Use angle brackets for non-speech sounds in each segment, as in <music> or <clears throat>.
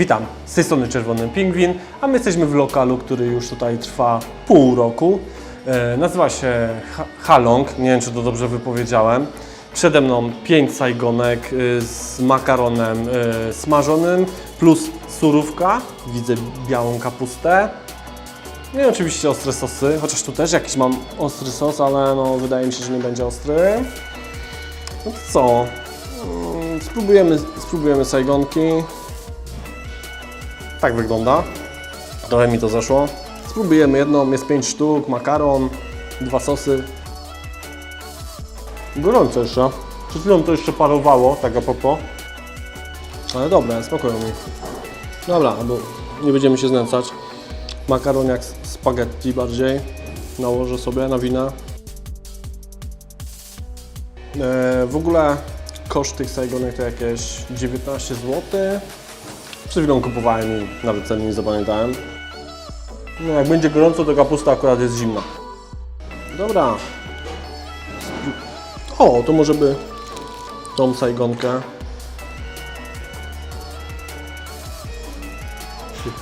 Witam, z tej strony Czerwony Pingwin, a my jesteśmy w lokalu, który już tutaj trwa pół roku. E, nazywa się Ha- Halong, nie wiem czy to dobrze wypowiedziałem. Przede mną pięć sajgonek y, z makaronem y, smażonym plus surówka, widzę białą kapustę. No i oczywiście ostre sosy, chociaż tu też jakiś mam ostry sos, ale no wydaje mi się, że nie będzie ostry. No to co? Mm, Spróbujemy, spróbujemy sajgonki. Tak wygląda. Trochę mi to zeszło. Spróbujemy jedną, jest 5 sztuk, makaron, dwa sosy. Gorąco jeszcze. Przed chwilą to jeszcze parowało, tak a propos. Ale dobre, mi. Dobra, bo nie będziemy się znęcać. Makaron jak spaghetti bardziej. Nałożę sobie na winę. E, w ogóle koszt tych sajgonek to jakieś 19 zł. Przed chwilą kupowałem i nawet ceny nie zapamiętałem. No jak będzie gorąco, to kapusta akurat jest zimna. Dobra. O, to może by tą sajgonkę.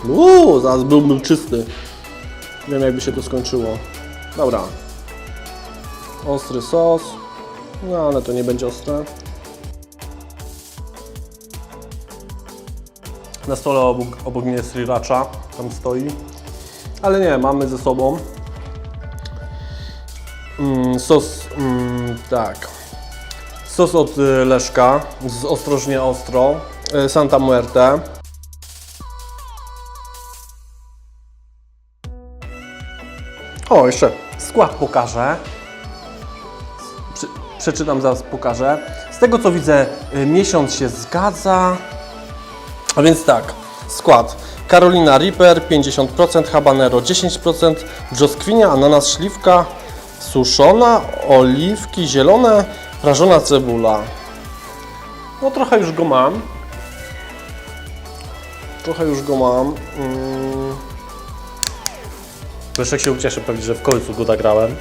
Uuu, zaraz byłbym czysty. Wiem jakby się to skończyło. Dobra. Ostry sos. No ale to nie będzie ostre. Na stole obok, obok mnie jest sriracha, tam stoi. Ale nie, mamy ze sobą mm, sos, mm, tak, sos od y, Leszka, z ostrożnie ostro, y, Santa Muerte. O, jeszcze skład pokażę. Prze- przeczytam, zaraz pokażę. Z tego co widzę, y, miesiąc się zgadza. A więc tak, skład. Carolina Reaper 50%, habanero 10%, brzoskwinia, ananas, śliwka, suszona, oliwki zielone, prażona cebula. No trochę już go mam. Trochę już go mam. Mm. Leszek się ucieszy pewnie, że w końcu go nagrałem.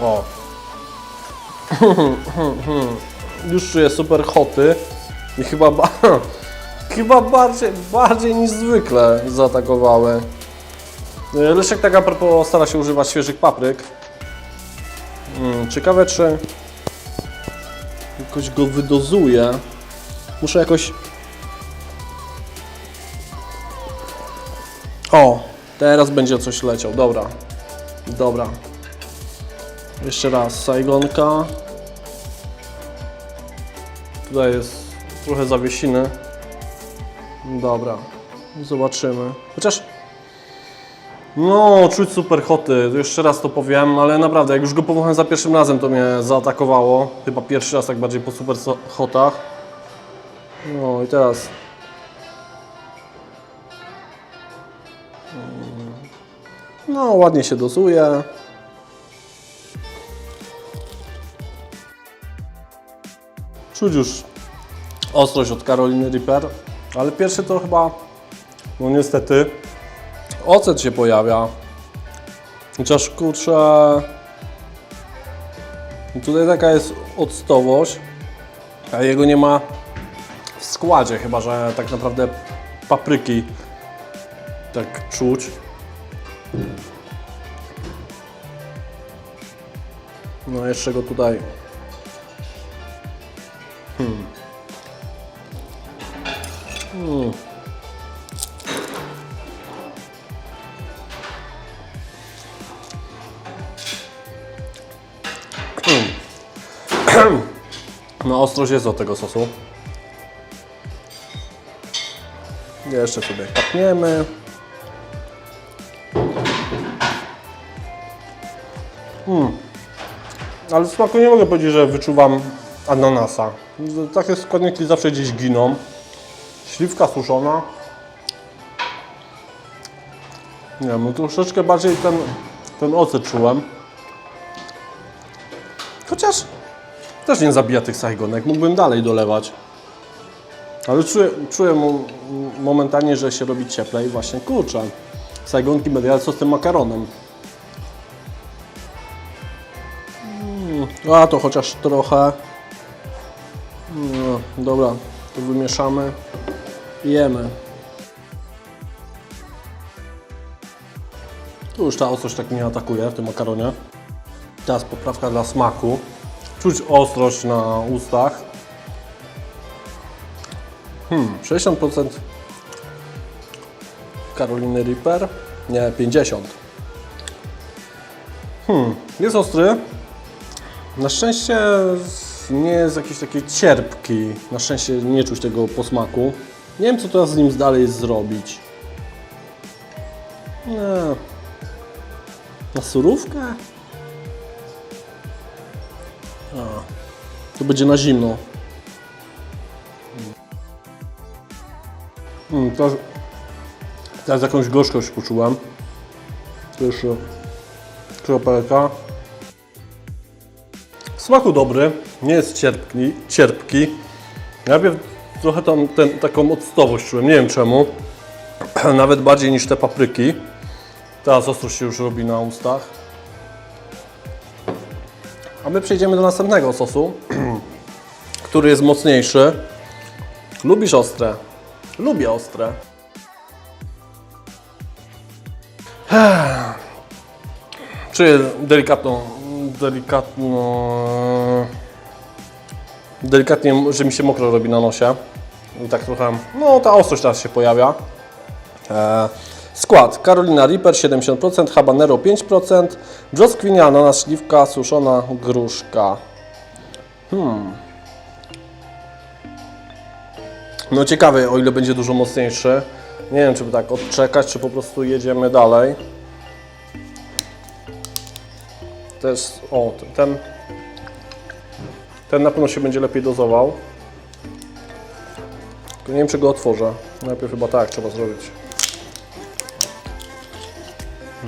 O. <laughs> Już czuję super hoty i chyba, ba <laughs> chyba bardziej, bardziej niż zwykle zaatakowały. Leszek tak a propos stara się używać świeżych papryk. Mm, ciekawe czy jakoś go wydozuje. Muszę jakoś... O, teraz będzie coś leciał. Dobra. Dobra. Jeszcze raz, sajgonka. Tutaj jest trochę zawiesiny. Dobra, zobaczymy. Chociaż. No, czuć super hoty. Jeszcze raz to powiem, ale naprawdę, jak już go powąchałem za pierwszym razem, to mnie zaatakowało. Chyba pierwszy raz tak bardziej po super hotach. No i teraz. No, ładnie się dozuje. Czuć już ostrość od Karoliny Reaper, ale pierwszy to chyba, no niestety, ocet się pojawia. Chociaż kurczę, tutaj taka jest octowość, a jego nie ma w składzie, chyba że tak naprawdę papryki tak czuć. No jeszcze go tutaj No ostrość jest od tego sosu. Jeszcze sobie kapniemy. Mm. Ale smaku nie mogę powiedzieć, że wyczuwam ananasa. Takie składniki zawsze gdzieś giną. Śliwka suszona. Nie wiem, no troszeczkę bardziej ten, ten ocet czułem. Też nie zabija tych sajgonek, mógłbym dalej dolewać. Ale czuję, czuję mo- momentalnie, że się robi cieplej. Właśnie, kurczę, sajgonki będę jadł co z tym makaronem. Mm, A, to chociaż trochę. No, dobra, to wymieszamy. Jemy. Tu już ta ostrość tak nie atakuje w tym makaronie. Teraz poprawka dla smaku. Czuć ostrość na ustach. Hmm, 60% Karoliny Reaper. Nie, 50. Hmm, jest ostry. Na szczęście nie jest jakiś taki cierpki. Na szczęście nie czuć tego posmaku. Nie wiem, co teraz z nim dalej zrobić. Nie. Na surówkę? A. To będzie na zimno. Mm, teraz, teraz jakąś gorzkość poczułem. To jeszcze kropelka. W smaku dobry, nie jest cierpki. cierpki. Najpierw trochę tam ten, taką octowość czułem, nie wiem czemu. <clears throat> Nawet bardziej niż te papryki. Teraz ostrość się już robi na ustach. A my przejdziemy do następnego sosu, <clears throat> który jest mocniejszy. Lubisz ostre? Lubię ostre. Czuję delikatną, delikatną, delikatnie, że mi się mokro robi na nosie. I tak trochę, no ta ostrość teraz się pojawia. Skład: Carolina Reaper 70%, habanero 5%, brzoskwinia, ananas, śliwka, suszona gruszka. Hmm. No ciekawy, o ile będzie dużo mocniejszy. Nie wiem, czy by tak odczekać, czy po prostu jedziemy dalej. Jest, o, ten, ten na pewno się będzie lepiej dozował. Tylko nie wiem, czy go otworzę. Najpierw chyba tak trzeba zrobić.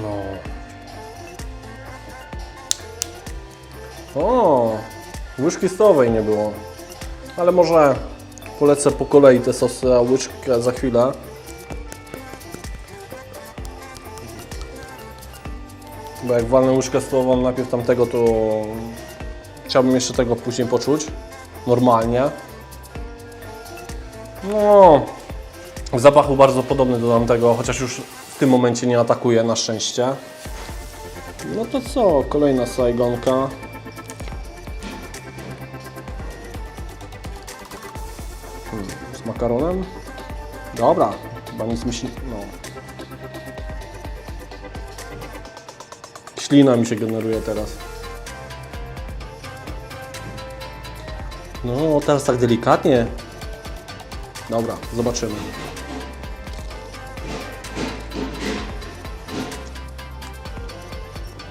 No. O, łyżki stołowej nie było. Ale może polecę po kolei te sosy, a łyżkę za chwilę. Bo jak walnę łyżkę stołową najpierw tamtego, to chciałbym jeszcze tego później poczuć. Normalnie. No, w zapachu bardzo podobny do tamtego, chociaż już w tym momencie nie atakuje na szczęście. No to co, kolejna sajgonka. Hmm, z makaronem? Dobra, chyba nic mi się... no. Ślina mi się generuje teraz. No, teraz tak delikatnie. Dobra, zobaczymy.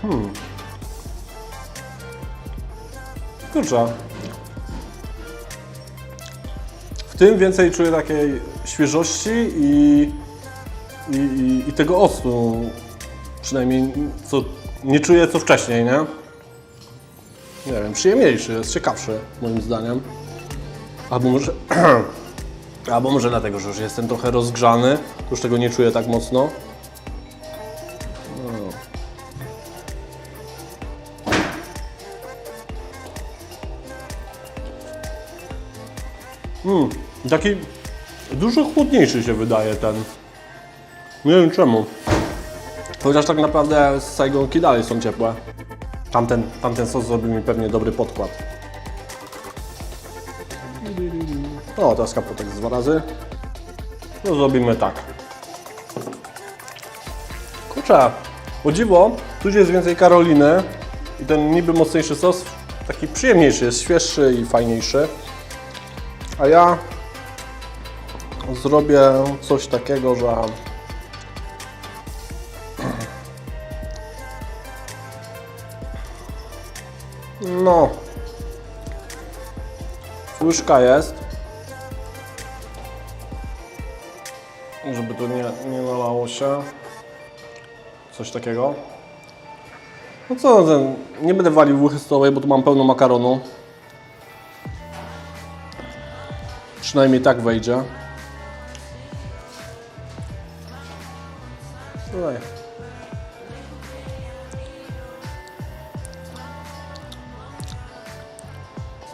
Hmm. Kurczę. W tym więcej czuję takiej świeżości i, i, i, i tego octu. Przynajmniej co nie czuję co wcześniej, nie? Nie wiem, przyjemniejszy, jest ciekawszy moim zdaniem. Albo może, <clears throat> albo może dlatego, że już jestem trochę rozgrzany, już tego nie czuję tak mocno. No. Mm, taki dużo chłodniejszy się wydaje ten. Nie wiem czemu. Chociaż tak naprawdę z Saigonki dalej są ciepłe. Tamten, tamten sos zrobił mi pewnie dobry podkład. O, teraz kapotek dwa razy. No zrobimy tak. Kurczę, o dziwo, tu jest więcej Karoliny i ten niby mocniejszy sos taki przyjemniejszy, jest świeższy i fajniejszy. A ja zrobię coś takiego, że <clears throat> No. Łyżka jest. 20. Coś takiego. No co, nie będę walił włóchy stołowej, bo tu mam pełno makaronu. Przynajmniej tak wejdzie. Tutaj.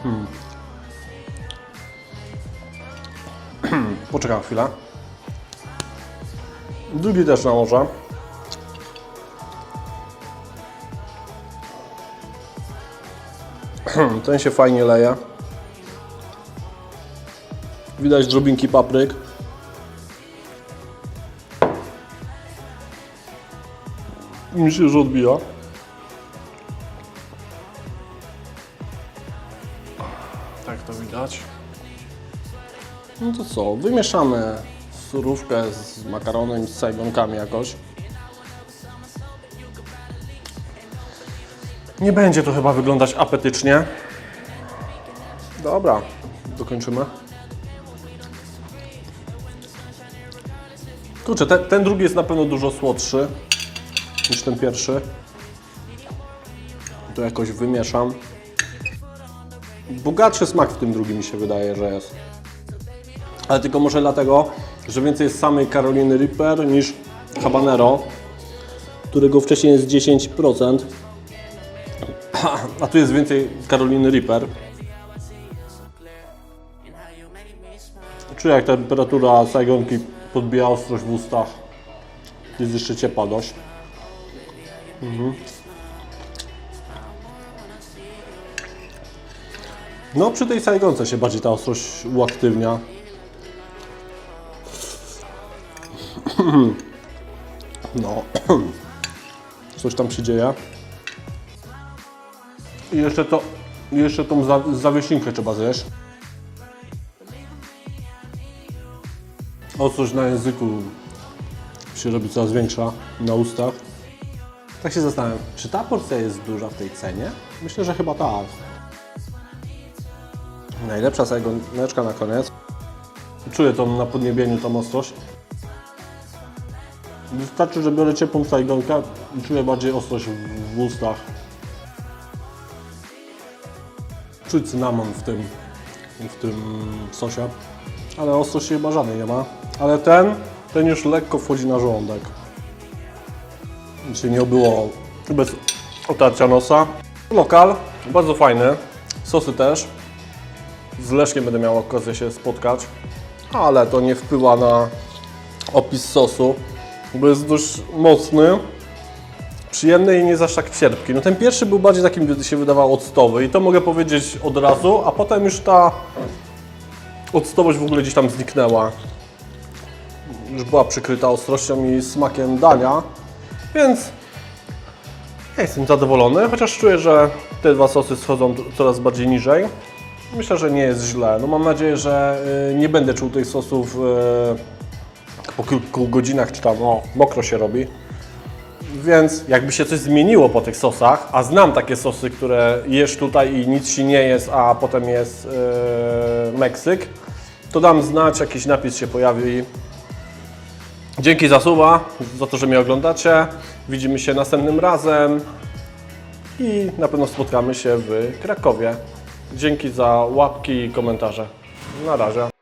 Hmm. <clears throat> Poczekam chwilę. Drugi też nałożę. <clears throat> Ten się fajnie leje. Widać drobinki papryk. Myślę, że odbija. Tak to widać. No to co, wymieszamy surówkę z makaronem i z sajgonkami jakoś. Nie będzie to chyba wyglądać apetycznie. Dobra, dokończymy. Kurczę, ten, ten drugi jest na pewno dużo słodszy niż ten pierwszy. To jakoś wymieszam. Bogatszy smak w tym drugim mi się wydaje, że jest. Ale tylko może dlatego, że więcej jest samej Caroliny Reaper niż habanero, którego wcześniej jest 10%. A tu jest więcej Caroliny Reaper. Czuję jak temperatura sajgonki podbija ostrość w ustach. Jest jeszcze ciepła dość. Mhm. No przy tej sajgonce się bardziej ta ostrość uaktywnia. No, coś tam się dzieje. I jeszcze to, jeszcze tą za, zawiesinkę trzeba zjeść. Ostrość na języku się robi coraz większa, na ustach. Tak się zastanawiam, czy ta porcja jest duża w tej cenie? Myślę, że chyba tak. Najlepsza sajgoneczka na koniec. Czuję tą na podniebieniu tą ostrość. Wystarczy, że biorę ciepłą sajgonkę i czuję bardziej ostrość w, ustach. Czuć cynamon w tym, w tym sosie, ale ostrości chyba żadnej nie ma. Ale ten, ten już lekko wchodzi na żołądek. Czyli nie było bez otarcia nosa. Lokal, bardzo fajny. Sosy też. Z Leszkiem będę miał okazję się spotkać, ale to nie wpływa na opis sosu, bo jest dość mocny, przyjemny i nie jest aż tak cierpki. No ten pierwszy był bardziej takim, by się wydawał octowy i to mogę powiedzieć od razu, a potem już ta octowość w ogóle gdzieś tam zniknęła. Już była przykryta ostrością i smakiem dania, więc ja jestem zadowolony, chociaż czuję, że te dwa sosy schodzą coraz bardziej niżej. Myślę, że nie jest źle. No mam nadzieję, że y, nie będę czuł tych sosów y, po kilku godzinach, czy tam o, mokro się robi. Więc jakby się coś zmieniło po tych sosach, a znam takie sosy, które jesz tutaj i nic ci nie jest, a potem jest y, Meksyk, to dam znać, jakiś napis się pojawi. Dzięki za suba, za to, że mnie oglądacie. Widzimy się następnym razem i na pewno spotkamy się w Krakowie. Dzięki za łapki i komentarze. Na razie.